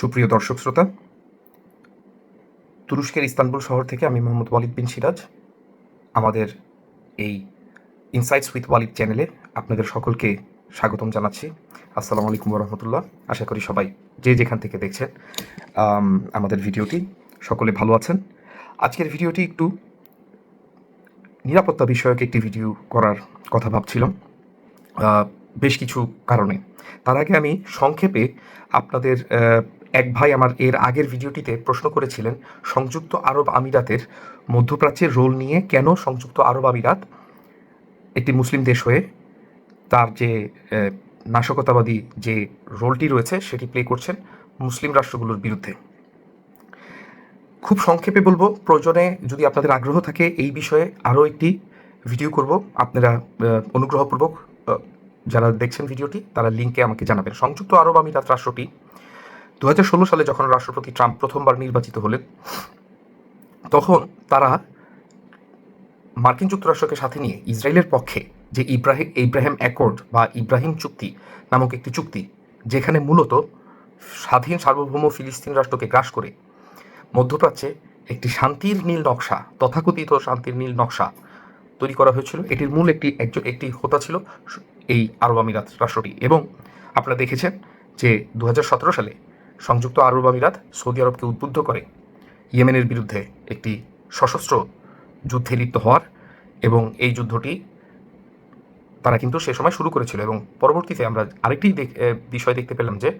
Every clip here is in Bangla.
সুপ্রিয় দর্শক শ্রোতা, তুরস্কের ইস্তানবুল শহর থেকে আমি মোহাম্মদ ওয়ালিদ বিন সিরাজ। আমাদের এই ইনসাইটস উইথ ওয়ালিদ চ্যানেলে আপনাদের সকলকে স্বাগতম জানাচ্ছি। আসসালামু আলাইকুম রহমতুল্লাহ আশা করি সবাই যে যেখান থেকে দেখছেন আমাদের ভিডিওটি সকলে ভালো আছেন। আজকের ভিডিওটি একটু নিরাপত্তা বিষয়ক একটি ভিডিও করার কথা ভাবছিলাম বেশ কিছু কারণে। তার আগে আমি সংক্ষেপে আপনাদের এক ভাই আমার এর আগের ভিডিওটিতে প্রশ্ন করেছিলেন, সংযুক্ত আরব আমিরাতের মধ্যপ্রাচ্যের রোল নিয়ে কেন সংযুক্ত আরব আমিরাত একটি মুসলিম দেশ হয়ে তার যে নাশকতাবাদী যে রোলটি রয়েছে সেটি প্লে করছেন মুসলিম রাষ্ট্রগুলোর বিরুদ্ধে। খুব সংক্ষেপে বলব, প্রয়োজনে যদি আপনাদের আগ্রহ থাকে এই বিষয়ে আরও একটি ভিডিও করব। আপনারা অনুগ্রহপূর্বক যারা দেখছেন ভিডিওটি তারা লিঙ্কে আমাকে জানাবেন। সংযুক্ত আরব আমিরাত রাষ্ট্রটি দু হাজার ষোলো সালে যখন রাষ্ট্রপতি ট্রাম্প প্রথমবার নির্বাচিত হলেন, তখন তারা মার্কিন যুক্তরাষ্ট্রকে সাথে নিয়ে ইসরায়েলের পক্ষে যে ইব্রাহিম ইব্রাহিম অ্যাকর্ড বা ইব্রাহিম চুক্তি নামক একটি চুক্তি, যেখানে মূলত স্বাধীন সার্বভৌম ফিলিস্তিন রাষ্ট্রকে গ্রাস করে মধ্যপ্রাচ্যে একটি শান্তির নীল নকশা, তথাকথিত শান্তির নীল নকশা তৈরি করা হয়েছিল। এটির মূল একটি, একজন, একটি হোতা ছিল এই আরব আমিরাত রাষ্ট্রটি। এবং আপনারা দেখেছেন যে দু হাজার সতেরো সালে সংযুক্ত আরব আমিরাত সৌদি আরবকে উদ্বুদ্ধ করে। ইয়েমেনের বিরুদ্ধে একটি সশস্ত্র যুদ্ধে লিপ্ত হওয়ার এবং এই যুদ্ধটি তারা কিন্তু সে সময় শুরু করেছিল এবং পরবর্তীতে আমরা আরেকটি বিষয় দেখতে পেলাম যে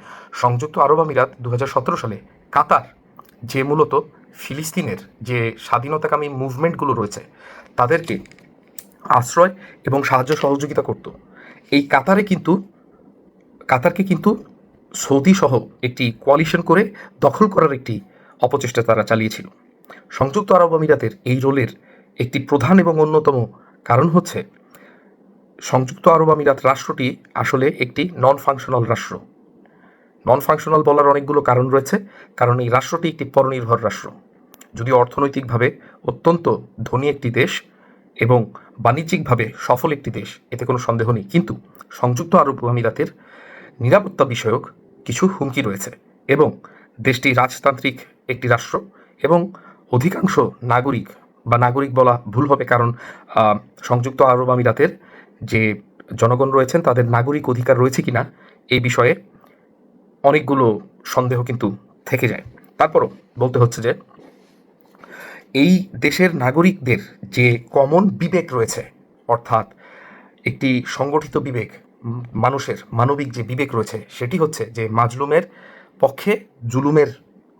সংযুক্ত আরব আমিরাত দু হাজার সতেরো সালে কাতার যে মূলত ফিলিস্তিনের যে স্বাধীনতাকামী মুভমেন্টগুলো রয়েছে, তাদেরকে আশ্রয় এবং সাহায্য সহযোগিতা করত। এই কাতারে কিন্তু কাতারকে কিন্তু সৌদি সহ একটি কোয়ালিশন করে দখল করার একটি অপচেষ্টা তারা চালিয়েছিল। সংযুক্ত আরব আমিরাতের এই রোলের একটি প্রধান এবং অন্যতম কারণ হচ্ছে, সংযুক্ত আরব আমিরাত রাষ্ট্রটি আসলে একটি নন ফাংশনাল রাষ্ট্র। নন ফাংশনাল বলার অনেকগুলো কারণ রয়েছে, কারণ এই রাষ্ট্রটি একটি পরনির্ভর রাষ্ট্র। যদিও অর্থনৈতিকভাবে অত্যন্ত ধনী একটি দেশ এবং বাণিজ্যিকভাবে সফল একটি দেশ, এতে কোনো সন্দেহ নেই। কিন্তু সংযুক্ত আরব আমিরাতের নিরাপত্তা বিষয়ক কিছু হুমকি রয়েছে এবং দেশটি রাজতান্ত্রিক একটি রাষ্ট্র এবং অধিকাংশ নাগরিক বা নাগরিক বলা ভুল হবে কারণ সংযুক্ত আরব আমিরাতের যে জনগণ রয়েছেন তাদের নাগরিক অধিকার রয়েছে কিনা এই বিষয়ে অনেকগুলো সন্দেহ কিন্তু থেকে যায়। তারপরও বলতে হচ্ছে যে, এই দেশের নাগরিকদের যে কমন বিবেক রয়েছে, অর্থাৎ একটি সংগঠিত বিবেক মানুষের মানবিক যে বিবেক রয়েছে, সেটি হচ্ছে যে মাজলুমের পক্ষে জুলুমের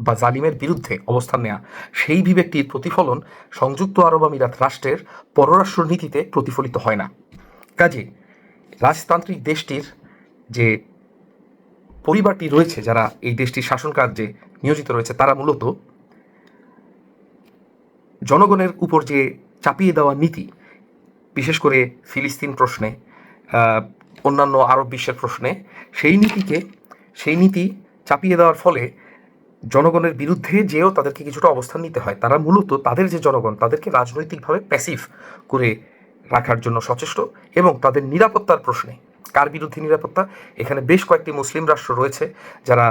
বা জালিমের বিরুদ্ধে অবস্থান নেওয়া সেই বিবেকটির প্রতিফলন সংযুক্ত আরব আমিরাত রাষ্ট্রের পররাষ্ট্র নীতিতে প্রতিফলিত হয় না। কাজে রাজতান্ত্রিক দেশটির যে পরিবারটি রয়েছে, যারা এই দেশটির শাসন কার্যে নিয়োজিত রয়েছে, তারা মূলত জনগণের উপর যে চাপিয়ে দেওয়া নীতি, বিশেষ করে ফিলিস্তিন প্রশ্নে অন্যান্য আরব বিশ্বের প্রশ্নে, সেই নীতিকে, সেই নীতি চাপিয়ে দেওয়ার ফলে জনগণের বিরুদ্ধে যেও তাদেরকে কিছুটা অবস্থান নিতে হয়। তারা মূলত তাদের যে জনগণ, তাদেরকে রাজনৈতিকভাবে প্যাসিভ করে রাখার জন্য সচেষ্ট এবং তাদের নিরাপত্তার প্রশ্নে। কার বিরুদ্ধে নিরাপত্তা? এখানে বেশ কয়েকটি মুসলিম রাষ্ট্র রয়েছে যারা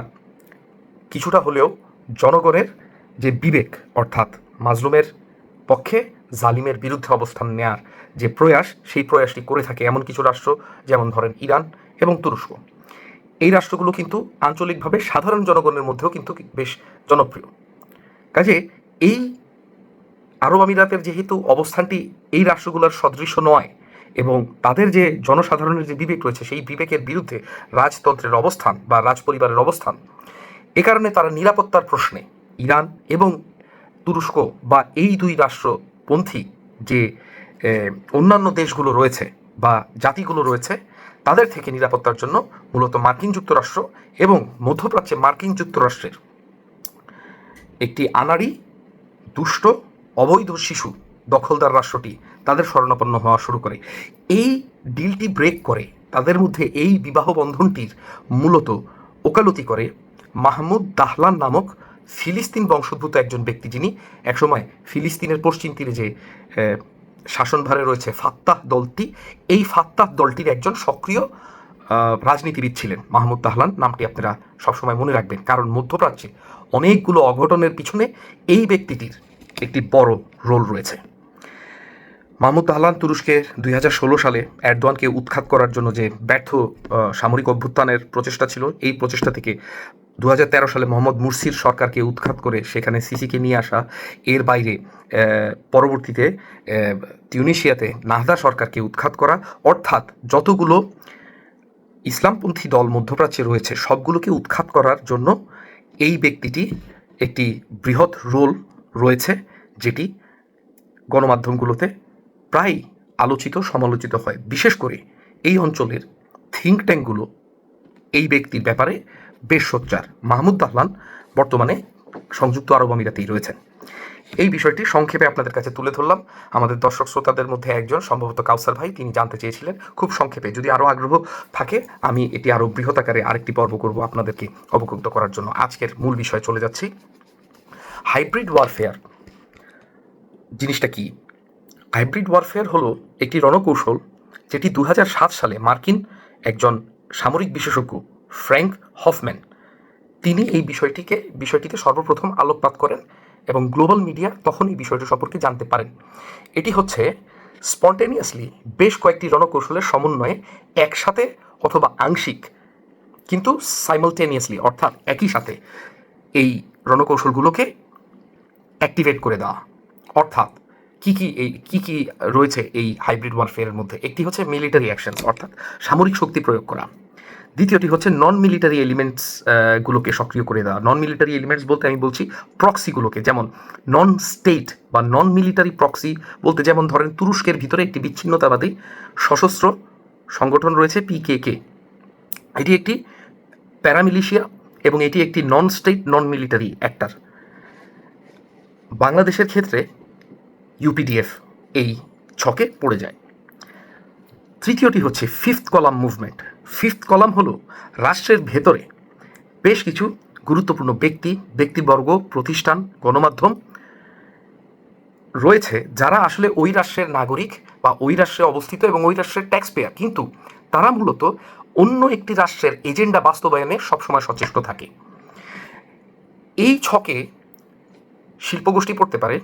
কিছুটা হলেও জনগণের যে বিবেক, অর্থাৎ মাজলুমের পক্ষে জালিমের বিরুদ্ধে অবস্থান নেয়ার যে প্রয়াস, সেই প্রয়াসটি করে থাকে এমন কিছু রাষ্ট্র, যেমন ধরেন ইরান এবং তুরস্ক। এই রাষ্ট্রগুলো কিন্তু আঞ্চলিকভাবে সাধারণ জনগণের মধ্যেও কিন্তু বেশ জনপ্রিয়। কাজে এই আরব আমিরাতের যেহেতু অবস্থানটি এই রাষ্ট্রগুলোর সদৃশ নয় এবং তাদের যে জনসাধারণের যে বিবেক রয়েছে, সেই বিবেকের বিরুদ্ধে রাজতন্ত্রের অবস্থান বা রাজ পরিবারের অবস্থান, এ কারণে তারা নিরাপত্তার প্রশ্নে ইরান এবং তুরস্ক বা এই দুই রাষ্ট্রপন্থী যে অন্যান্য দেশগুলো রয়েছে বা জাতিগুলো রয়েছে, তাদের থেকে নিরাপত্তার জন্য মূলত মার্কিন যুক্তরাষ্ট্র এবং মধ্যপ্রাচ্যে মার্কিন যুক্তরাষ্ট্রের একটি আনাড়ি দুষ্ট অবৈধ শিশু দখলদার রাষ্ট্রটি তাদের শরণাপন্ন হওয়া শুরু করে। এই ডিলটি ব্রেক করে, তাদের মধ্যে এই বিবাহ বন্ধনটির মূলত ওকালতি করে মাহমুদ দাহলান নামক ফিলিস্তিন বংশোদ্ভূত একজন ব্যক্তি যিনি একসময় ফিলিস্তিনের পশ্চিম তীরে যে শাসনভারে রয়েছে ফাত্তাহ দলটি, এই ফাত্তাহ দলটির একজন সক্রিয় রাজনীতিবিদ ছিলেন মাহমুদ তাহলান। নামটি আপনারা সবসময় মনে রাখবেন, কারণ মধ্যপ্রাচ্যে অনেকগুলো অঘটনের পিছনে এই ব্যক্তিটির একটি বড় রোল রয়েছে। মাহমুদ তাহলান তুরস্কের দুই সালে এরদোয়ানকে উৎখাত করার জন্য যে ব্যর্থ সামরিক অভ্যুত্থানের প্রচেষ্টা ছিল, এই প্রচেষ্টা থেকে দু হাজার তেরো সালে মোহাম্মদ মুরসির সরকারকে উৎখাত করে সেখানে সিসিকে নিয়ে আসা এর বাইরে পরবর্তীতে আহ, তিউনিশিয়াতে নাহদা সরকারকে উৎখাত করা অর্থাৎ যতগুলো ইসলামপন্থী দল মধ্যপ্রাচ্যে রয়েছে সবগুলোকে উৎখাত করার জন্য এই ব্যক্তিটি একটি বৃহৎ রোল রয়েছে যেটি গণমাধ্যমগুলোতে প্রায় আলোচিত সমালোচিত হয়। বিশেষ করে এই অঞ্চলের থিঙ্ক ট্যাঙ্কগুলো এই ব্যক্তির ব্যাপারে বেশ সোচ্চার। মাহমুদ দাহলান বর্তমানে সংযুক্ত আরব আমিরাতেই রয়েছেন। এই বিষয়টি সংক্ষেপে আপনাদের কাছে তুলে ধরলাম। আমাদের দর্শক শ্রোতাদের মধ্যে একজন, সম্ভবত কাউসার ভাই, তিনি জানতে চেয়েছিলেন খুব সংক্ষেপে। যদি আরও আগ্রহ থাকে, আমি এটি আরও বৃহৎ আকারে আরেকটি পর্ব করব আপনাদেরকে অবগত করার জন্য। আজকের মূল বিষয়ে চলে যাচ্ছি। হাইব্রিড ওয়ারফেয়ার জিনিসটা কি? হাইব্রিড ওয়ারফেয়ার হলো একটি রণকৌশল যেটি দু হাজার সাত সালে মার্কিন একজন সামরিক বিশেষজ্ঞ ফ্র্যাঙ্ক হফম্যান। তিনি এই বিষয়টিকে, বিষয়টিতে সর্বপ্রথম আলোকপাত করেন এবং গ্লোবাল মিডিয়া তখন এই বিষয়টি সম্পর্কে জানতে পারেন। এটি হচ্ছে, স্পন্টেনিয়াসলি বেশ কয়েকটি রণকৌশলের সমন্বয়ে একসাথে অথবা আংশিক, কিন্তু সাইমালটেনিয়াসলি অর্থাৎ একই সাথে এই রণকৌশলগুলোকে অ্যাক্টিভেট করে দেওয়া। অর্থাৎ কী কী এই, কী কী রয়েছে এই হাইব্রিড ওয়ারফেয়ারের মধ্যে? একটি হচ্ছে মিলিটারি অ্যাকশনস, অর্থাৎ সামরিক শক্তি প্রয়োগ করা। দ্বিতীয়টি হচ্ছে নন মিলিটারি এলিমেন্টস গুলোকে সক্রিয় করে দেওয়া। নন মিলিটারি এলিমেন্টস বলতে আমি বলছি প্রক্সিগুলোকে যেমন নন স্টেট বা নন মিলিটারি প্রক্সি বলতে যেমন ধরেন তুরস্কের ভিতরে একটি বিচ্ছিন্নতাবাদী সশস্ত্র সংগঠন রয়েছে পিকেকে এটি একটি প্যারামিলিশিয়া এবং এটি একটি non state non military actor বাংলাদেশের ক্ষেত্রে ইউপিডিএফ এই ছকে পড়ে যায়। তৃতীয়টি হচ্ছে fifth column movement fifth column হলো রাষ্ট্রের ভেতরে। বেশ কিছু গুরুত্বপূর্ণ ব্যক্তি, ব্যক্তিবর্গ, প্রতিষ্ঠান, গণমাধ্যম রয়েছে যারা আসলে ওই রাষ্ট্রের নাগরিক বা ওই রাষ্ট্রে অবস্থিত এবং ওই রাষ্ট্রের ট্যাক্স পেয়ার কিন্তু তারা মূলত অন্য একটি রাষ্ট্রের এজেন্ডা বাস্তবায়নে সবসময় সচেষ্ট থাকে। এই ছকে শিল্পগোষ্ঠী পড়তে পারে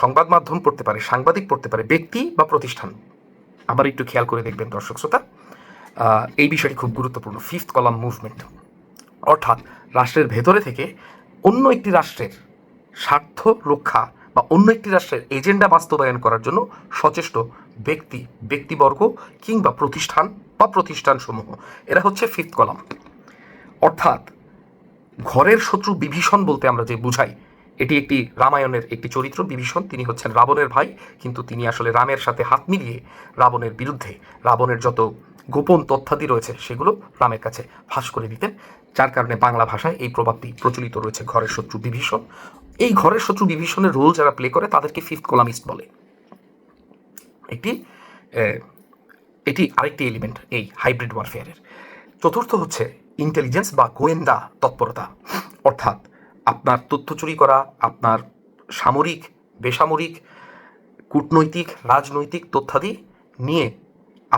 সংবাদ মাধ্যম পড়তে পারে, সাংবাদিক পড়তে পারে, ব্যক্তি বা প্রতিষ্ঠান। আবার একটু খেয়াল করে দেখবেন দর্শক শ্রোতা। এই বিষয়টি খুব গুরুত্বপূর্ণ। ফিফথ কলাম মুভমেন্ট অর্থাৎ রাষ্ট্রের ভেতরে থেকে অন্য একটি রাষ্ট্রের স্বার্থ রক্ষা বা অন্য একটি রাষ্ট্রের এজেন্ডা বাস্তবায়ন করার জন্য সচেষ্ট ব্যক্তি, ব্যক্তিবর্গ কিংবা প্রতিষ্ঠান বা প্রতিষ্ঠানসমূহ। এরা হচ্ছে ফিফথ কলাম অর্থাৎ ঘরের শত্রু বিভীষণ বলতে আমরা যে বুঝাই, এটি একটি রামায়ণের একটি চরিত্র, বিভীষণ। তিনি হচ্ছেন রাবণের ভাই, কিন্তু তিনি আসলে রামের সাথে হাত মিলিয়ে রাবণের বিরুদ্ধে, রাবণের যত গোপন তথ্যাদি রয়েছে, সেগুলো রামের কাছে ফাঁস করে দিতেন, যার কারণে বাংলা ভাষায় এই প্রভাবটি প্রচলিত রয়েছে ঘরের শত্রু বিভীষণ। এই ঘরের শত্রু বিভীষণের রোল যারা প্লে করে, তাদেরকে ফিফথ কলামিস্ট বলে। একটি এটি আরেকটি এলিমেন্ট এই হাইব্রিড ওয়ারফেয়ারের চতুর্থ হচ্ছে ইন্টেলিজেন্স বা গোয়েন্দা তৎপরতা। অর্থাৎ আপনার তথ্য চুরি করা, আপনার সামরিক, বেসামরিক, কূটনৈতিক, রাজনৈতিক তথ্যাদি নিয়ে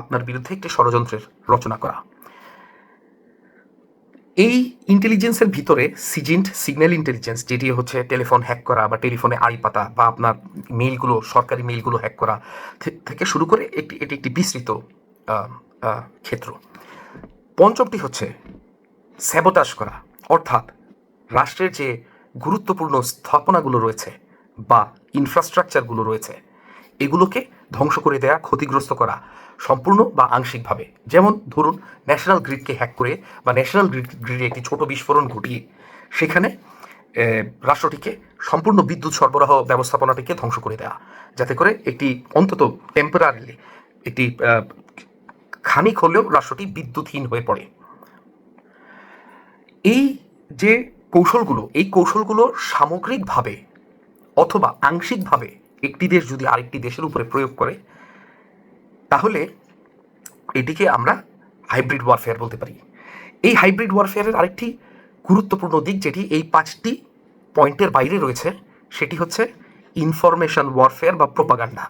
আপনার বিরুদ্ধে একটি ষড়যন্ত্রের রচনা করা। এই ইন্টেলিজেন্সের ভিতরে সিজেন্ট সিগন্যাল ইন্টেলিজেন্স যেটি হচ্ছে টেলিফোন হ্যাক করা বা টেলিফোনে আড়ি পাতা বা আপনার মেইলগুলো সরকারি মেইলগুলো হ্যাক করা থেকে শুরু করে একটি, এটি একটি বিস্তৃত ক্ষেত্র। পঞ্চমটি হচ্ছে স্যাবোটাস করা, অর্থাৎ রাষ্ট্রের যে গুরুত্বপূর্ণ স্থাপনাগুলো রয়েছে বা ইনফ্রাস্ট্রাকচারগুলো রয়েছে, এগুলোকে ধ্বংস করে দেয়া, ক্ষতিগ্রস্ত করা সম্পূর্ণ বা আংশিকভাবে। যেমন ধরুন, ন্যাশনাল গ্রিডকে হ্যাক করে বা ন্যাশনাল গ্রিড, গ্রিডে একটি ছোট বিস্ফোরণ ঘটিয়ে সেখানে রাষ্ট্রটিকে সম্পূর্ণ বিদ্যুৎ সরবরাহ ব্যবস্থাপনাটিকে ধ্বংস করে দেওয়া যাতে করে একটি অন্তত টেম্পোরারিলি একটি খানিক হলেও রাষ্ট্রটি বিদ্যুৎহীন হয়ে পড়ে। এই যে কৌশলগুলো, এই কৌশলগুলো সামগ্রিকভাবে অথবা আংশিকভাবে একটি দেশ যদি আরেকটি দেশের উপরে প্রয়োগ করে, তাহলে এটিকে আমরা হাইব্রিড ওয়ারফেয়ার বলতে পারি। এই হাইব্রিড ওয়ারফেয়ারের আরেকটি গুরুত্বপূর্ণ দিক যেটি এই পাঁচটি পয়েন্টের বাইরে রয়েছে, সেটি হচ্ছে ইনফরমেশন ওয়ারফেয়ার বা প্রোপাগান্ডা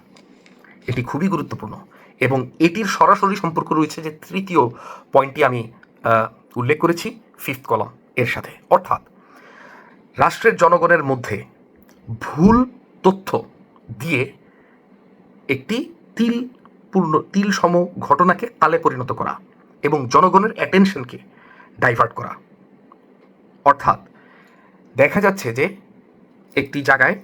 এটি খুবই গুরুত্বপূর্ণ এবং এটির সরাসরি সম্পর্ক রয়েছে যে তৃতীয় পয়েন্টটি আমি উল্লেখ করেছি ফিফথ কলম এর সাথে। অর্থাৎ, রাষ্ট্রের জনগণের মধ্যে ভুল তথ্য দিয়ে একটি তিল পূর্ণ তিল সম ঘটনাকে তালে পরিণত করা এবং জনগণের অ্যাটেনশনকে ডাইভার্ট করা। অর্থাৎ দেখা যাচ্ছে যে একটি জায়গায়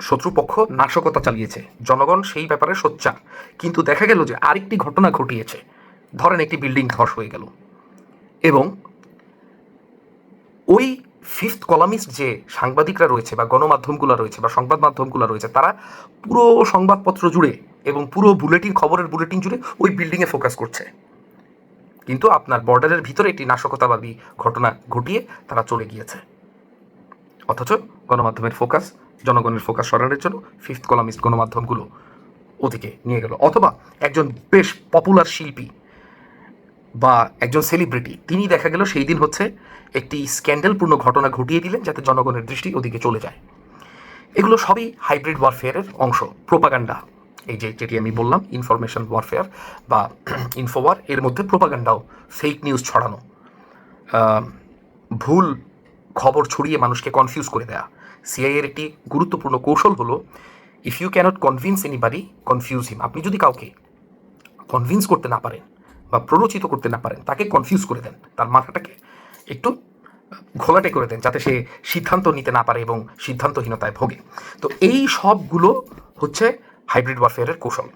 শত্রুপক্ষ নাশকতা চালিয়েছে, জনগণ সেই ব্যাপারে সোচ্চার। কিন্তু দেখা গেল যে আরেকটি ঘটনা ঘটিয়েছে, ধরেন একটি বিল্ডিং ধস হয়ে গেল। এবং ওই ফিফথ কলামিস্ট যে সাংবাদিকরা রয়েছে বা গণমাধ্যমগুলো রয়েছে বা সংবাদ মাধ্যমগুলো রয়েছে, তারা পুরো সংবাদপত্র জুড়ে এবং পুরো বুলেটিন, খবরের বুলেটিন জুড়ে ওই বিল্ডিংয়ে ফোকাস করছে। কিন্তু আপনার বর্ডারের ভিতরে একটি নাশকতাবাদী ঘটনা ঘটিয়ে তারা চলে গিয়েছে। অথচ গণমাধ্যমের ফোকাস, জনগণের ফোকাস সরানোর জন্য ফিফথ কলামিস্ট গণমাধ্যমগুলো ওদিকে নিয়ে গেল। অথবা একজন বেশ পপুলার শিল্পী বা একজন সেলিব্রিটি তিনি দেখা গেল সেই দিন হচ্ছে একটি স্ক্যান্ডেলপূর্ণ ঘটনা ঘটিয়ে দিলেন যাতে জনগণের দৃষ্টি ওদিকে চলে যায়। এগুলো সবই হাইব্রিড ওয়ারফেয়ারের অংশ প্রোপাগান্ডা এই যে যেটি আমি বললাম ইনফরমেশন ওয়ারফেয়ার বা ইনফোওয়ার এর মধ্যে প্রোপাগান্ডাও ফেক নিউজ ছড়ানো। ভুল খবর ছড়িয়ে মানুষকে কনফিউজ করে দেয়া। সিআইয়ের একটি গুরুত্বপূর্ণ কৌশল হলো if you can't convince anybody confuse him আপনি যদি কাউকে কনভিন্স করতে না পারেন বা প্ররোচিত করতে না পারেন, তাকে কনফিউজ করে দেন। তার মাথাটাকে একটু ঘোলাটে করে দেন, যাতে সে সিদ্ধান্ত নিতে না পারে এবং সিদ্ধান্তহীনতায় ভোগে। তো এই সবগুলো হচ্ছে হাইব্রিড ওয়ারফেয়ারের কৌশল।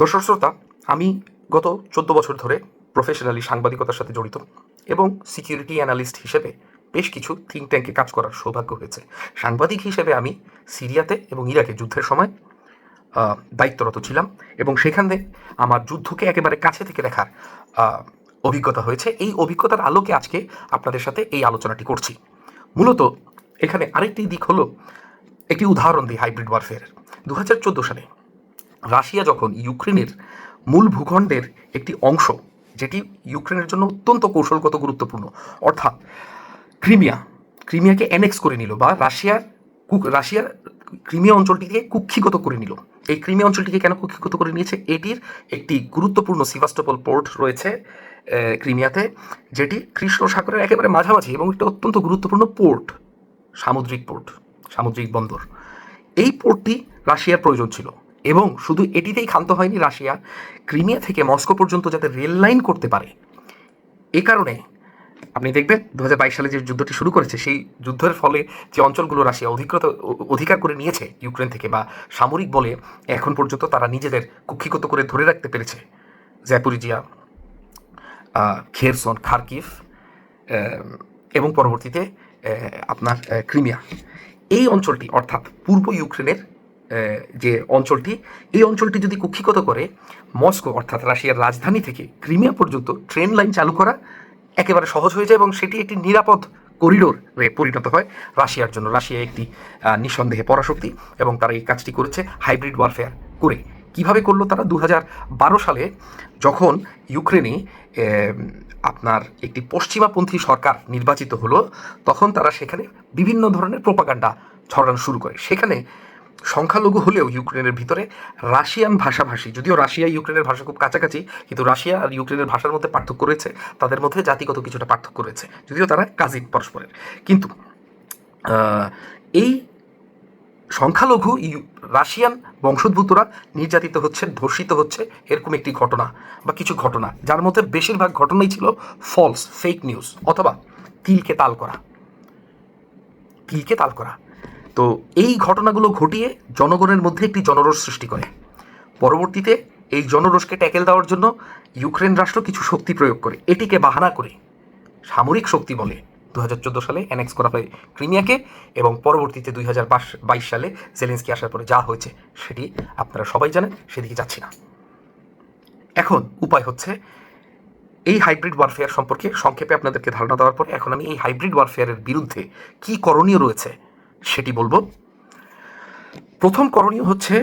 দর্শক শ্রোতা, আমি গত চোদ্দ বছর ধরে প্রফেশনালি সাংবাদিকতার সাথে জড়িত এবং সিকিউরিটি অ্যানালিস্ট হিসেবে বেশ কিছু থিঙ্ক ট্যাঙ্কে কাজ করার সৌভাগ্য হয়েছে। সাংবাদিক হিসেবে আমি সিরিয়াতে এবং ইরাকে যুদ্ধের সময় দায়িত্বরত ছিলাম এবং সেখানে আমার যুদ্ধকে একেবারে কাছে থেকে দেখার অভিজ্ঞতা হয়েছে। এই অভিজ্ঞতার আলোকে আজকে আপনাদের সাথে এই আলোচনাটি করছি। মূলত এখানে আরেকটি দিক হলো একটি উদাহরণ দিই হাইব্রিড ওয়ারফেয়ার দু হাজার চোদ্দ সালে রাশিয়া যখন ইউক্রেনের মূল ভূখণ্ডের একটি অংশ, যেটি ইউক্রেনের জন্য অত্যন্ত কৌশলগত গুরুত্বপূর্ণ, অর্থাৎ ক্রিমিয়া, ক্রিমিয়াকে অ্যানেক্স করে নিল বা রাশিয়ার রাশিয়ার ক্রিমিয়া অঞ্চলটিকে কুক্ষিগত করে নিল। এই ক্রিমিয়া অঞ্চলটিকে কেন কুক্ষিগত করে নিয়েছে? এটির একটি গুরুত্বপূর্ণ সিভাস্টোপল পোর্ট রয়েছে ক্রিমিয়াতে, যেটি কৃষ্ণ সাগরের একেবারে মাঝামাঝি এবং একটা অত্যন্ত গুরুত্বপূর্ণ পোর্ট, সামুদ্রিক পোর্ট, সামুদ্রিক বন্দর। এই পোর্টটি রাশিয়ার প্রয়োজন ছিল এবং শুধু এটিতেই ক্ষান্ত হয়নি রাশিয়া, ক্রিমিয়া থেকে মস্কো পর্যন্ত যাতে রেল লাইন করতে পারে। এ কারণে আপনি দেখবেন দু হাজার বাইশ সালে যে যুদ্ধটি শুরু করেছে সেই যুদ্ধের ফলে যে অঞ্চলগুলো রাশিয়া অধিকৃত অধিকার করে নিয়েছে ইউক্রেন থেকে বা সামরিক বলে এখন পর্যন্ত তারা নিজেদের কুক্ষিগত করে ধরে রাখতে পেরেছে। জ্যাপুরিজিয়া খেরসন খার্কিভ আহ, এবং পরবর্তীতে আপনার ক্রিমিয়া। এই অঞ্চলটি অর্থাৎ পূর্ব ইউক্রেনের যে অঞ্চলটি এই অঞ্চলটি যদি কুক্ষিগত করে মস্কো অর্থাৎ রাশিয়ার রাজধানী থেকে ক্রিমিয়া পর্যন্ত ট্রেন লাইন চালু করা একেবারে সহজ হয়ে যায় এবং সেটি একটি নিরাপদ করিডোরে পরিণত হয় রাশিয়ার জন্য। রাশিয়া একটি নিঃসন্দেহে পরাশক্তি এবং তারা এই কাজটি করেছে হাইব্রিড ওয়ারফেয়ার করে। কীভাবে করল তারা? দু বারো সালে যখন ইউক্রেনে আপনার একটি পশ্চিমাপন্থী সরকার নির্বাচিত হলো, তখন তারা সেখানে বিভিন্ন ধরনের প্রোপাগান্ডা ছড়ানো শুরু করে। সেখানে সংখ্যালঘু হলেও ইউক্রেনের ভিতরে রাশিয়ান ভাষাভাষী, যদিও রাশিয়া ইউক্রেনের ভাষা খুব কাছাকাছি, কিন্তু রাশিয়া আর ইউক্রেনের ভাষার মধ্যে পার্থক্য রয়েছে, তাদের মধ্যে জাতিগত কিছুটা পার্থক্য রয়েছে, যদিও তারা কাজিন পরস্পরের। কিন্তু এই সংখ্যালঘু রাশিয়ান বংশোদ্ভূতরা নির্যাতিত হচ্ছে ধর্ষিত হচ্ছে, এরকম একটি ঘটনা বা কিছু ঘটনা, যার মধ্যে বেশিরভাগ ঘটনাই ছিল ফলস ফেক নিউজ অথবা তিলকে তাল করা। তিলকে তাল করা। তো এই ঘটনাগুলো ঘটিয়ে জনগণের মধ্যে একটি জনরোষ সৃষ্টি করে। পরবর্তীতে এই জনরোষকে ট্যাকেল দেওয়ার জন্য ইউক্রেন রাষ্ট্র কিছু শক্তি প্রয়োগ করে। এটিকে বাহানা করে সামরিক শক্তি বলে দু হাজার চোদ্দ সালে অ্যানেক্স করা হয় ক্রিমিয়াকে এবং পরবর্তীতে দুই হাজার বাইশ সালে জেলেন্সকি আসার পরে যা হয়েছে সেটি আপনারা সবাই জানেন, সেদিকে যাচ্ছি না। এখন উপায় হচ্ছে এই হাইব্রিড ওয়ারফেয়ার সম্পর্কে সংক্ষেপে আপনাদেরকে ধারণা দেওয়ার পর এখন আমি এই হাইব্রিড ওয়ারফেয়ারের বিরুদ্ধে কী করণীয় রয়েছে সেটি বলব। প্রথম করণীয় হচ্ছে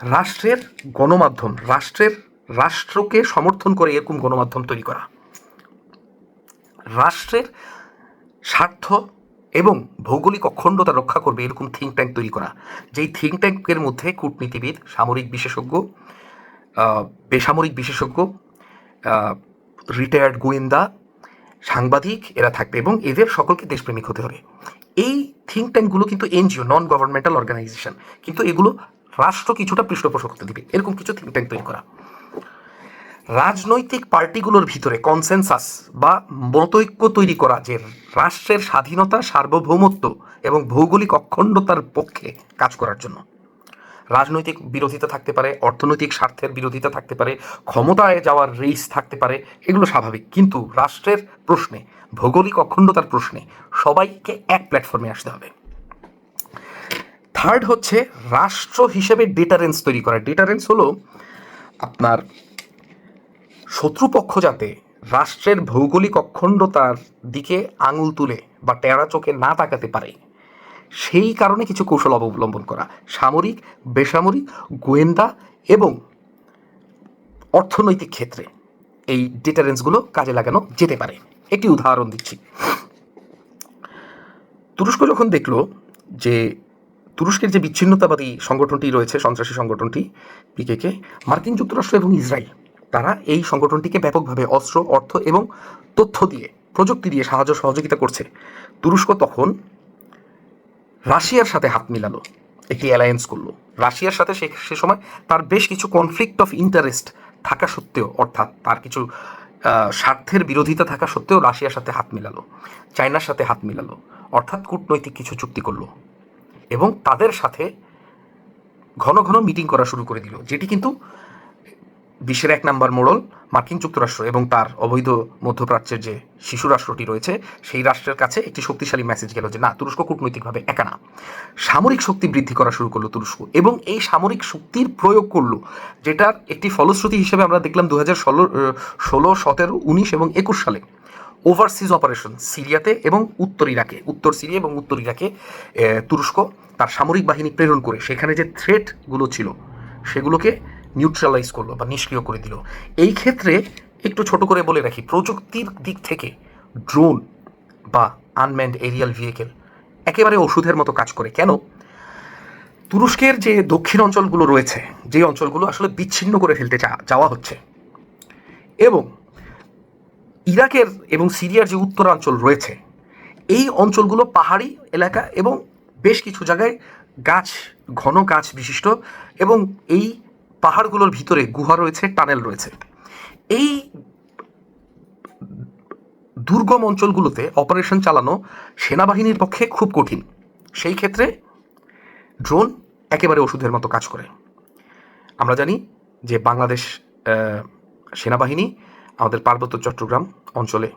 রাষ্ট্রের গণমাধ্যম, রাষ্ট্রের রাষ্ট্রকে সমর্থন করে এরকম গণমাধ্যম তৈরি করা। রাষ্ট্রের স্বার্থ এবং ভৌগোলিক অখণ্ডতা রক্ষা করবে এরকম থিঙ্ক ট্যাঙ্ক তৈরি করা। যেই থিঙ্ক ট্যাঙ্কের মধ্যে কূটনীতিবিদ, সামরিক বিশেষজ্ঞ বেসামরিক বিশেষজ্ঞ রিটায়ার্ড গোয়েন্দা, সাংবাদিক এরা থাকবে এবং এদের সকলকে দেশপ্রেমিক হতে হবে। থিঙ্ক ট্যাঙ্কগুলো কিন্তু এনজিও নন গভর্নমেন্টাল অর্গানাইজেশন কিন্তু এগুলো রাষ্ট্র কিছুটা পৃষ্ঠপোষকতা দিবে। এরকম কিছু থিঙ্ক ট্যাঙ্ক তৈরি করা। রাজনৈতিক পার্টিগুলোর ভিতরে কনসেনসাস বা মতৈক্য তৈরি করা, যে রাষ্ট্রের স্বাধীনতা, সার্বভৌমত্ব এবং ভৌগোলিক অখণ্ডতার পক্ষে কাজ করার জন্য। রাজনৈতিক বিরোধিতা থাকতে পারে, অর্থনৈতিক স্বার্থের বিরোধিতা থাকতে পারে, ক্ষমতায় যাওয়ার রেস থাকতে পারে, এগুলো স্বাভাবিক। কিন্তু রাষ্ট্রের প্রশ্নে ভৌগোলিক অখণ্ডতার প্রশ্নে সবাইকে এক প্ল্যাটফর্মে আসতে হবে। থার্ড হচ্ছে রাষ্ট্র হিসেবে ডেটারেন্স তৈরি করা। ডেটারেন্স হলো আপনার শত্রুপক্ষ যাতে রাষ্ট্রের ভৌগোলিক অখণ্ডতার দিকে আঙুল তুলে বা টেরা চোখে না তাকাতে পারে, সেই কারণে কিছু কৌশল অবলম্বন করা। সামরিক, বেসামরিক, গোয়েন্দা এবং অর্থনৈতিক ক্ষেত্রে। এই ডিটারেন্সগুলো কাজে লাগানো যেতে পারে। একটি উদাহরণ দিচ্ছি। তুরস্ক যখন দেখল যে তুরস্কের যে বিচ্ছিন্নতাবাদী সংগঠনটি রয়েছে, সন্ত্রাসী সংগঠনটি, পিকেকে, মার্কিন যুক্তরাষ্ট্র এবং ইসরায়েল, তারা এই সংগঠনটিকে ব্যাপকভাবে অস্ত্র, অর্থ এবং তথ্য দিয়ে, প্রযুক্তি দিয়ে সাহায্য সহযোগিতা করছে। তুরস্ক তখন রাশিয়ার সাথে হাত মিলালো, একটি অ্যালায়েন্স করল। রাশিয়ার সাথে সে সময় তার বেশ কিছু কনফ্লিক্ট অফ ইন্টারেস্ট থাকা সত্ত্বেও, অর্থাৎ তার কিছু স্বার্থের বিরোধিতা থাকা সত্ত্বেও রাশিয়ার সাথে হাত মিলালো, চায়নার সাথে হাত মিলালো, অর্থাৎ কূটনৈতিক কিছু চুক্তি করল এবং তাদের সাথে ঘন ঘন মিটিং করা শুরু করে দিল, যেটি কিন্তু বিশ্বের এক নাম্বার মোড়ল মার্কিন যুক্তরাষ্ট্র এবং তার অবৈধ মধ্যপ্রাচ্যের যে শিশু রাষ্ট্রটি রয়েছে, সেই রাষ্ট্রের কাছে একটি শক্তিশালী মেসেজ গেল যে, না, তুরস্ক কূটনৈতিকভাবে একা না। সামরিক শক্তি বৃদ্ধি করা শুরু করল তুরস্ক এবং এই সামরিক শক্তির প্রয়োগ করল, যেটার একটি ফলশ্রুতি হিসেবে আমরা দেখলাম দু হাজার ষোলো ষোলো, সতেরো, উনিশ এবং একুশ সালে। ওভারসিজ অপারেশন সিরিয়াতে এবং উত্তর ইরাকে, উত্তর সিরিয়া এবং উত্তর ইরাকে তুরস্ক তার সামরিক বাহিনী প্রেরণ করে। সেখানে যে থ্রেটগুলো ছিল, সেগুলোকে নিউট্রালাইজ করল বা নিষ্ক্রিয় করে দিল। এই ক্ষেত্রে একটু ছোট করে বলে রাখি, প্রযুক্তির দিক থেকে ড্রোন বা আনম্যান্ড এরিয়াল ভেহিকেল একেবারে ওষুধের মতো কাজ করে। কেন? তুরস্কের যে দক্ষিণ অঞ্চলগুলো রয়েছে, যে অঞ্চলগুলো আসলে বিচ্ছিন্ন করে ফেলতে যাওয়া হচ্ছে এবং ইরাকের এবং সিরিয়ার যে উত্তরাঞ্চল রয়েছে, এই অঞ্চলগুলো পাহাড়ি এলাকা এবং বেশ কিছু জায়গায় গাছ, ঘন গাছ বিশিষ্ট এবং এই পাহাড়গুলোর ভিতরে গুহা রয়েছে, টানেল রয়েছে। এই দুর্গম অঞ্চলগুলোতে অপারেশন চালানো সেনাবাহিনীর পক্ষে খুব কঠিন। সেই ক্ষেত্রে ড্রোন একেবারে ওষুধের মতো কাজ করে। আমরা জানি যে বাংলাদেশ সেনাবাহিনী আমাদের পার্বত্য চট্টগ্রাম অঞ্চলে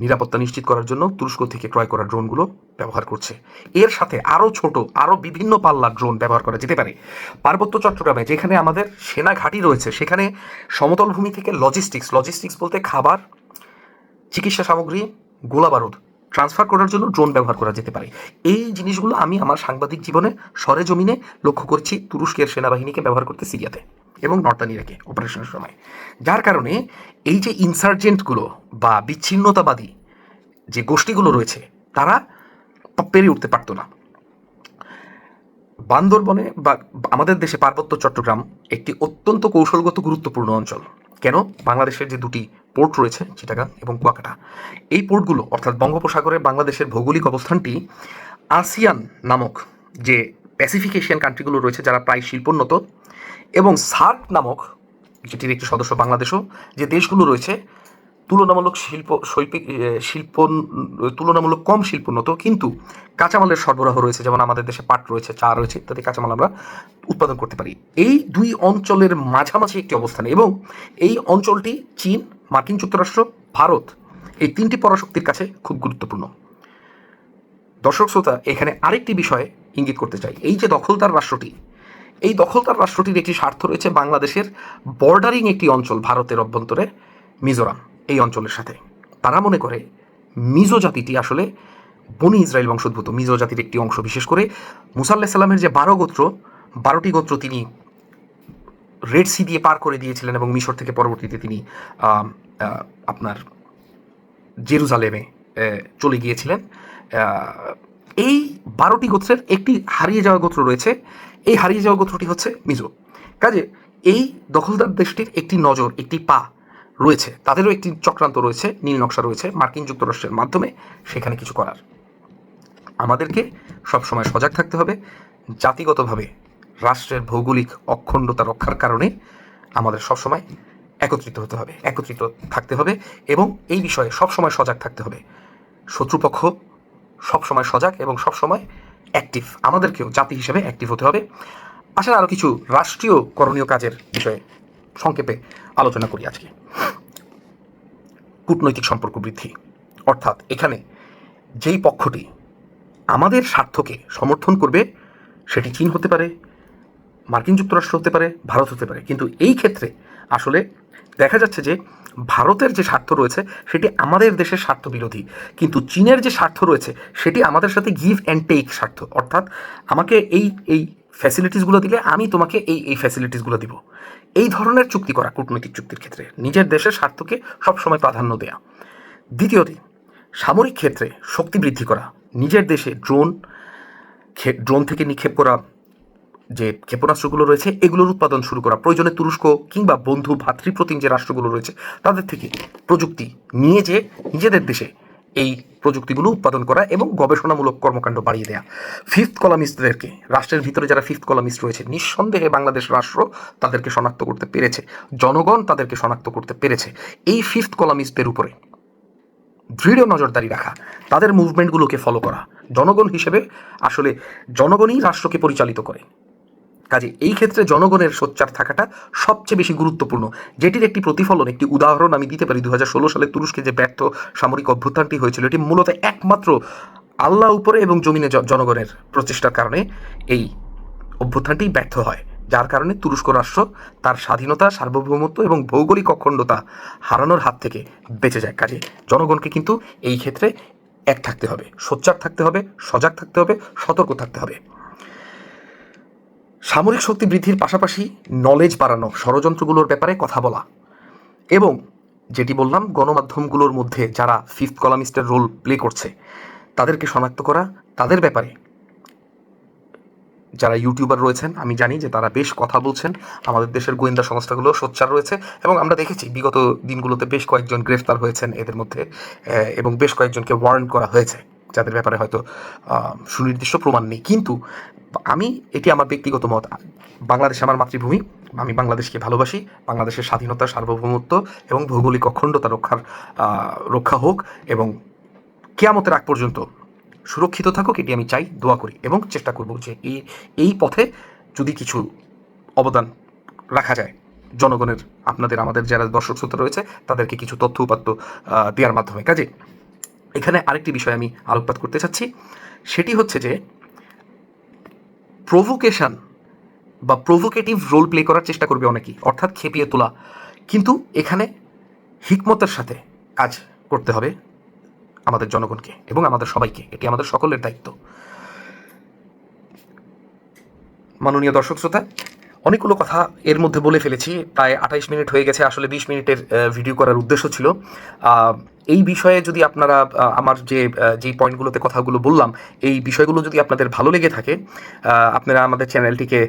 নিরাপত্তা নিশ্চিত করার জন্য তুরস্ক থেকে ক্রয় করা ড্রোনগুলো ব্যবহার করছে। এর সাথে আরও ছোট, আরও বিভিন্ন পাল্লার ড্রোন ব্যবহার করা যেতে পারে। পার্বত্য চট্টগ্রামে, যেখানে আমাদের সেনা ঘাঁটি রয়েছে, সেখানে সমতল ভূমি থেকে লজিস্টিক্স লজিস্টিক্স বলতে খাবার, চিকিৎসা সামগ্রী গোলা বারুদ ট্রান্সফার করার জন্য ড্রোন ব্যবহার করা যেতে পারে। এই জিনিসগুলো আমি আমার সাংবাদিক জীবনে সরে জমিনে লক্ষ্য করছি তুরস্কের সেনাবাহিনীকে ব্যবহার করতে সিরিয়াতে। এবং নর্দান ইরাকে অপারেশনের সময়। যার কারণে এই যে ইনসার্জেন্টগুলো বা বিচ্ছিন্নতাবাদী যে গোষ্ঠীগুলো রয়েছে, তারা পেরে উঠতে পারতো না। বান্দরবনে বা আমাদের দেশে পার্বত্য চট্টগ্রাম একটি অত্যন্ত কৌশলগত গুরুত্বপূর্ণ অঞ্চল। কেন? বাংলাদেশের যে দুটি পোর্ট রয়েছে, চিটাগাং এবং কুয়াকাটা। এই পোর্টগুলো অর্থাৎ বঙ্গোপসাগরে বাংলাদেশের ভৌগোলিক অবস্থানটি আসিয়ান নামক যে প্যাসিফিক এশিয়ান কান্ট্রিগুলো রয়েছে, যারা প্রায় শিল্পোন্নত এবং সার্ক নামক যেটির একটি সদস্য বাংলাদেশও, যে দেশগুলো রয়েছে, তুলনামূলক শিল্প, শৈল্পিক শিল্প, তুলনামূলক কম শিল্পোন্নত, কিন্তু কাঁচামালের সরবরাহ রয়েছে, যেমন আমাদের দেশে পাট রয়েছে, চা রয়েছে, ইত্যাদি কাঁচামাল আমরা উৎপাদন করতে পারি। এই দুই অঞ্চলের মাঝামাঝি একটি অবস্থান এবং এই অঞ্চলটি চীন, মার্কিন যুক্তরাষ্ট্র, ভারত, এই তিনটি পরাশক্তির কাছে খুব গুরুত্বপূর্ণ। দর্শক শ্রোতা, এখানে আরেকটি বিষয় ইঙ্গিত করতে চাই। এই যে দখলদার রাষ্ট্রটি এই দখলদার রাষ্ট্রটির একটি স্বার্থ রয়েছে বাংলাদেশের বর্ডারিং একটি অঞ্চল ভারতের অভ্যন্তরে, মিজোরাম, এই অঞ্চলের সাথে। তারা মনে করে মিজো জাতিটি আসলে বনি ইসরায়েল বংশোদ্ভূত। মিজো জাতির একটি অংশ। বিশেষ করে মুসাল্লাহ সাল্লামের যে বারো গোত্র, বারোটি গোত্র তিনি রেড সি দিয়ে পার করে দিয়েছিলেন এবং মিশর থেকে পরবর্তীতে তিনি আপনার জেরুজালেমে চলে গিয়েছিলেন। এই বারোটি গোত্রের একটি হারিয়ে যাওয়া গোত্র রয়েছে। এই হারিয়ে যাওয়া গোত্রটি হচ্ছে মিজো। কাজে এই দখলদার দেশটির একটি নজর, একটি পা রয়েছে। তাদেরও একটি চক্রান্ত রয়েছে, নীল নকশা রয়েছে মার্কিন যুক্তরাষ্ট্রের মাধ্যমে সেখানে কিছু করার। আমাদেরকে সবসময় সজাগ থাকতে হবে। জাতিগতভাবে রাষ্ট্রের ভৌগোলিক অখণ্ডতা রক্ষার কারণে আমাদের সবসময় একত্রিত হতে হবে, একত্রিত থাকতে হবে এবং এই বিষয়ে সবসময় সজাগ থাকতে হবে। শত্রুপক্ষ সবসময় সজাগ এবং সবসময় অ্যাক্টিভ আমাদেরকেও জাতি হিসেবে অ্যাক্টিভ হতে হবে। আসলে আরও কিছু রাষ্ট্রীয় করণীয় কাজের বিষয়ে সংক্ষেপে আলোচনা করি আজকে। কূটনৈতিক সম্পর্ক বৃদ্ধি। অর্থাৎ এখানে যেই পক্ষটি আমাদের স্বার্থকে সমর্থন করবে, সেটি চীন হতে পারে, মার্কিন যুক্তরাষ্ট্র হতে পারে, ভারত হতে পারে। কিন্তু এই ক্ষেত্রে আসলে দেখা যাচ্ছে যে ভারতের যে স্বার্থ রয়েছে, সেটি আমাদের দেশের স্বার্থ বিরোধী কিন্তু চীনের যে স্বার্থ রয়েছে, সেটি আমাদের সাথে গিভ অ্যান্ড টেক স্বার্থ। অর্থাৎ আমাকে এই এই ফ্যাসিলিটিসগুলো দিলে আমি তোমাকে এই এই ফ্যাসিলিটিসগুলো দিব। এই ধরনের চুক্তি করা, কূটনৈতিক চুক্তির ক্ষেত্রে। নিজের দেশের স্বার্থকে সবসময় প্রাধান্য দেয়া। দ্বিতীয়টি, সামরিক ক্ষেত্রে শক্তি বৃদ্ধি করা। নিজের দেশে ড্রোন ড্রোন থেকে নিক্ষেপ করা। যে ক্ষেপণাস্ত্রগুলো রয়েছে, এগুলোর উৎপাদন শুরু করা। প্রয়োজনে তুরস্ক কিংবা বন্ধু ভাতৃপ্রতিম যে রাষ্ট্রগুলো রয়েছে, তাদের থেকে প্রযুক্তি নিয়ে যে নিজেদের দেশে এই প্রযুক্তিগুলো উৎপাদন করা এবং গবেষণামূলক কর্মকাণ্ড বাড়িয়ে দেওয়া ফিফথ কলামিস্টদেরকে, রাষ্ট্রের ভিতরে যারা ফিফথ কলামিস্ট রয়েছে, নিঃসন্দেহে বাংলাদেশ রাষ্ট্র তাদেরকে শনাক্ত করতে পেরেছে। জনগণ তাদেরকে শনাক্ত করতে পেরেছে। এই ফিফথ কলামিস্টদের উপরে দৃঢ় নজরদারি রাখা, তাদের মুভমেন্টগুলোকে ফলো করা, জনগণ হিসেবে আসলে জনগণই রাষ্ট্রকে পরিচালিত করে। কাজে এই ক্ষেত্রে জনগণের সোচ্চার থাকাটা সবচেয়ে বেশি গুরুত্বপূর্ণ। যেটির একটি প্রতিফলন, একটি উদাহরণ আমি দিতে পারি দু হাজার ষোলো সালে তুরস্কে যে ব্যর্থ সামরিক অভ্যুত্থানটি হয়েছিল, এটি মূলত একমাত্র আল্লাহ উপরে এবং জমিনে জনগণের প্রচেষ্টার কারণে এই অভ্যুত্থানটি ব্যর্থ হয়। যার কারণে তুরস্ক রাষ্ট্র তার স্বাধীনতা, সার্বভৌমত্ব এবং ভৌগোলিক অখণ্ডতা হারানোর হাত থেকে বেঁচে যায়। কাজে জনগণকে কিন্তু এই ক্ষেত্রে এক থাকতে হবে। সোচ্চার থাকতে হবে, সজাগ থাকতে হবে, সতর্ক থাকতে হবে। সামরিক শক্তি বৃদ্ধির পাশাপাশি নলেজ বাড়ানো ষড়যন্ত্রগুলোর ব্যাপারে কথা বলা। এবং যেটি বললাম, গণমাধ্যমগুলোর মধ্যে যারা ফিফথ কলামিস্টের রোল প্লে করছে, তাদেরকে শনাক্ত করা, তাদের ব্যাপারে যারা ইউটিউবার রয়েছেন, আমি জানি যে তারা বেশ কথা বলছেন। আমাদের দেশের গোয়েন্দা সংস্থাগুলো সোচ্চার রয়েছে। এবং আমরা দেখেছি, বিগত দিনগুলোতে বেশ কয়েকজন গ্রেফতার হয়েছেন এদের মধ্যে এবং বেশ কয়েকজনকে ওয়ারেন্ট করা হয়েছে। যাদের ব্যাপারে হয়তো সুনির্দিষ্ট প্রমাণ নেই। কিন্তু আমি, এটি আমার ব্যক্তিগত মত, বাংলাদেশ আমার মাতৃভূমি, আমি বাংলাদেশকে ভালোবাসি, বাংলাদেশের স্বাধীনতা, সার্বভৌমত্ব এবং ভৌগোলিক অখণ্ডতা রক্ষার রক্ষা হোক এবং কেয়ামতের আগ পর্যন্ত সুরক্ষিত থাকুক, এটি আমি চাই, দোয়া করি এবং চেষ্টা করব যে এই এই পথে যদি কিছু অবদান রাখা যায়, জনগণের, আপনাদের, আমাদের যারা দর্শক শ্রোতা রয়েছে, তাদেরকে কিছু তথ্য উপাত্ত দেওয়ার মাধ্যমে। কাজে এখানে আরেকটি বিষয় আমি আলোকপাত করতে চাচ্ছি। সেটি হচ্ছে যে প্রভোকেশন বা প্রভোকেটিভ রোল প্লে করার চেষ্টা করবে অনেকেই, অর্থাৎ খেপিয়ে তোলা। কিন্তু এখানে হিকমতের সাথে কাজ করতে হবে আমাদের জনগণকে এবং আমাদের সবাইকে, এটি আমাদের সকলের দায়িত্ব। মাননীয় দর্শক শ্রোতা অনেকগুলো কথা এর মধ্যে বলে ফেলেছি, প্রায় আঠাইশ মিনিট হয়ে গেছে, আসলে বিশ মিনিটের ভিডিও করার উদ্দেশ্য ছিল। এই বিষয়ে যদি আপনারা আমার যে যেই পয়েন্টগুলোতে কথাগুলো বললাম, এই বিষয়গুলো যদি আপনাদের ভালো লেগে থাকে আপনারা আমাদের চ্যানেলটিকে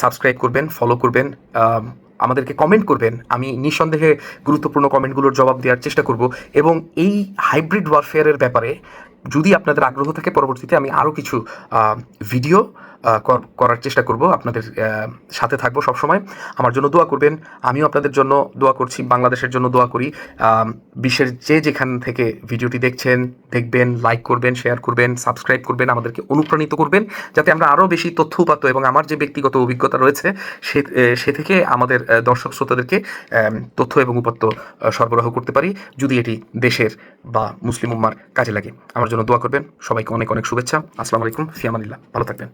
সাবস্ক্রাইব করবেন ফলো করবেন আমাদেরকে কমেন্ট করবেন। আমি নিঃসন্দেহে গুরুত্বপূর্ণ কমেন্টগুলোর জবাব দেওয়ার চেষ্টা করব। এবং এই হাইব্রিড ওয়ারফেয়ারের ব্যাপারে যদি আপনাদের আগ্রহ থাকে, পরবর্তীতে আমি আরও কিছু ভিডিও করার চেষ্টা করব, আপনাদের সাথে থাকব সবসময়। আমার জন্য দোয়া করবেন, আমিও আপনাদের জন্য দোয়া করছি, বাংলাদেশের জন্য দোয়া করি। বিশ্বের যে যেখান থেকে ভিডিওটি দেখছেন, দেখবেন লাইক করবেন শেয়ার করবেন সাবস্ক্রাইব করবেন, আমাদেরকে অনুপ্রাণিত করবেন, যাতে আমরা আরও বেশি তথ্য উপাত্ত এবং আমার যে ব্যক্তিগত অভিজ্ঞতা রয়েছে, সে সে থেকে আমাদের দর্শক শ্রোতাদেরকে তথ্য এবং উপাত্ত সরবরাহ করতে পারি, যদি এটি দেশের বা মুসলিম উম্মার কাজে লাগে। আমার জন্য দোয়া করবেন, সবাইকে অনেক অনেক শুভেচ্ছা। আসসালামু আলাইকুম ফিয়ামানিল্লাহ ভালো থাকবেন।